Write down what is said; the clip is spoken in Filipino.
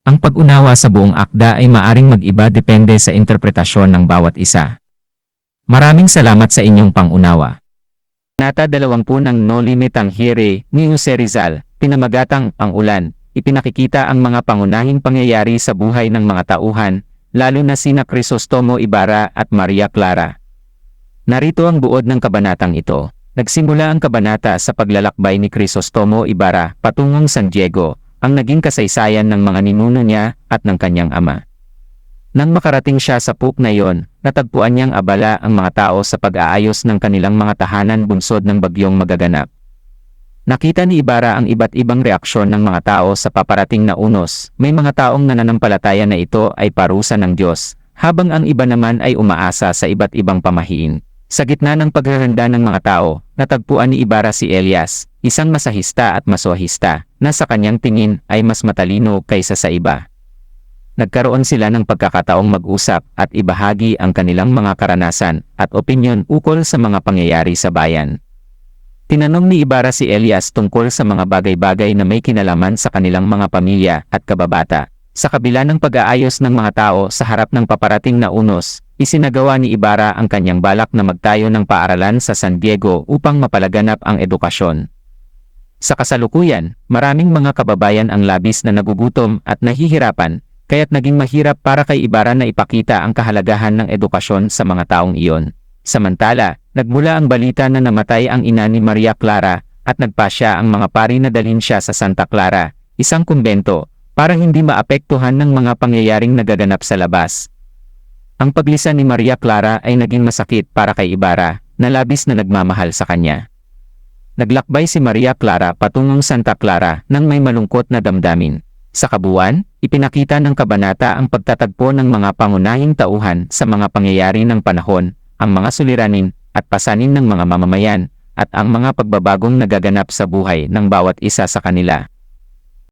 Ang pag-unawa sa buong akda ay maaring mag-iba depende sa interpretasyon ng bawat isa. Maraming salamat sa inyong pangunawa. Nata 20 ng No Limit ang Hire ni Jose Rizal, pinamagatang ang ulan, ipinakikita ang mga pangunahing pangyayari sa buhay ng mga tauhan, lalo na sina Crisostomo Ibarra at Maria Clara. Narito ang buod ng kabanatang ito. Nagsimula ang kabanata sa paglalakbay ni Crisostomo Ibarra patungong San Diego, ang naging kasaysayan ng mga ninuno niya at ng kanyang ama. Nang makarating siya sa Puk na iyon, natagpuan niyang abala ang mga tao sa pag-aayos ng kanilang mga tahanan bunsod ng bagyong magaganap. Nakita ni Ibarra ang iba't ibang reaksyon ng mga tao sa paparating na unos. May mga taong nananampalataya na ito ay parusa ng Diyos, habang ang iba naman ay umaasa sa iba't ibang pamahiin. Sa gitna ng paghahanda ng mga tao, natagpuan ni Ibarra si Elias, isang masahista at maswahista, na sa kanyang tingin ay mas matalino kaysa sa iba. Nagkaroon sila ng pagkakataong mag-usap at ibahagi ang kanilang mga karanasan at opinyon ukol sa mga pangyayari sa bayan. Tinanong ni Ibarra si Elias tungkol sa mga bagay-bagay na may kinalaman sa kanilang mga pamilya at kababata. Sa kabila ng pag-aayos ng mga tao sa harap ng paparating na unos, isinagawa ni Ibarra ang kanyang balak na magtayo ng paaralan sa San Diego upang mapalaganap ang edukasyon. Sa kasalukuyan, maraming mga kababayan ang labis na nagugutom at nahihirapan, kaya't naging mahirap para kay Ibarra na ipakita ang kahalagahan ng edukasyon sa mga taong iyon. Samantala, nagmula ang balita na namatay ang ina ni Maria Clara at nagpasya ang mga pari na dalhin siya sa Santa Clara, isang kumbento, para hindi maapektuhan ng mga pangyayaring nagaganap sa labas. Ang paglisan ni Maria Clara ay naging masakit para kay Ibarra, na labis na nagmamahal sa kanya. Naglakbay si Maria Clara patungong Santa Clara nang may malungkot na damdamin. Sa kabuuan, ipinakita ng kabanata ang pagtatagpo ng mga pangunahing tauhan sa mga pangyayari ng panahon, ang mga suliranin at pasanin ng mga mamamayan, at ang mga pagbabagong nagaganap sa buhay ng bawat isa sa kanila.